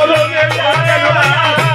কলমে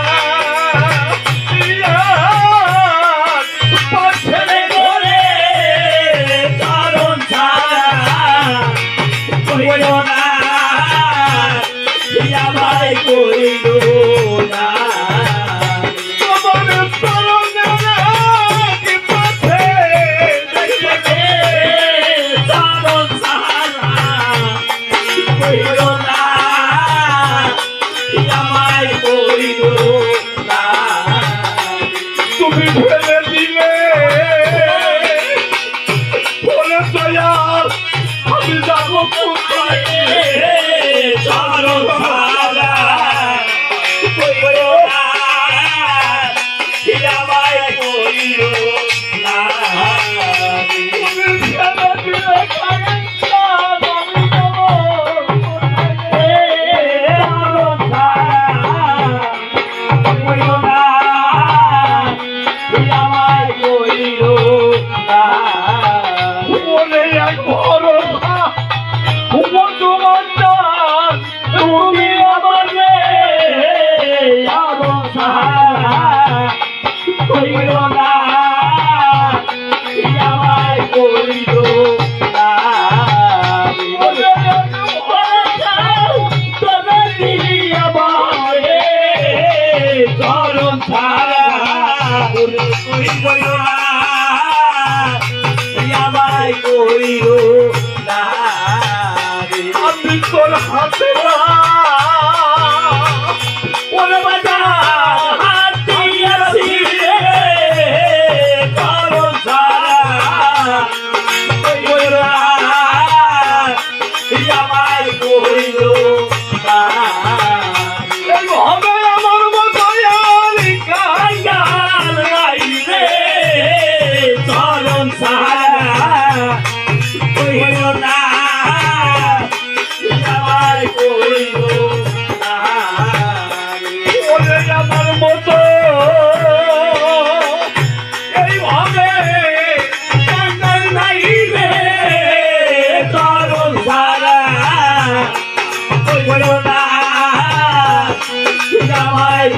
করিল তুমি ফেলে দিলে। বলে দয়াল আমি যাব কোথায়? চারণ করিও না আমায় করিও না। বলে এক বড় উপর তোমার তুমি আমার রে আরও সাহারা করিও না আমায় করিও আমি তোর হাতে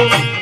Thank you.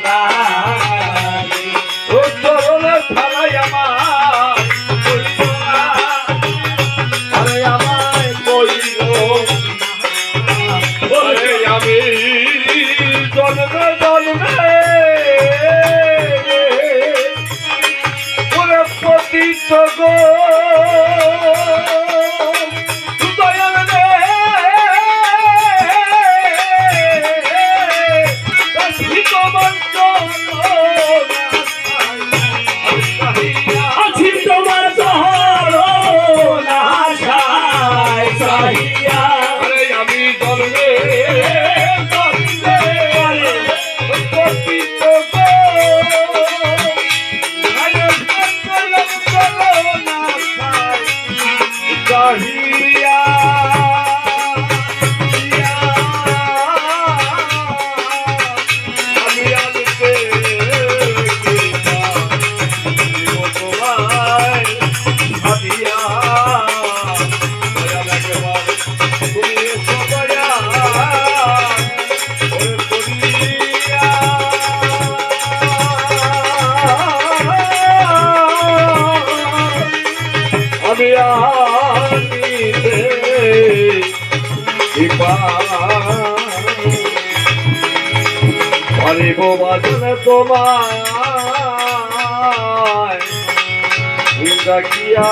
গো বাদন তোমায় দেখিয়া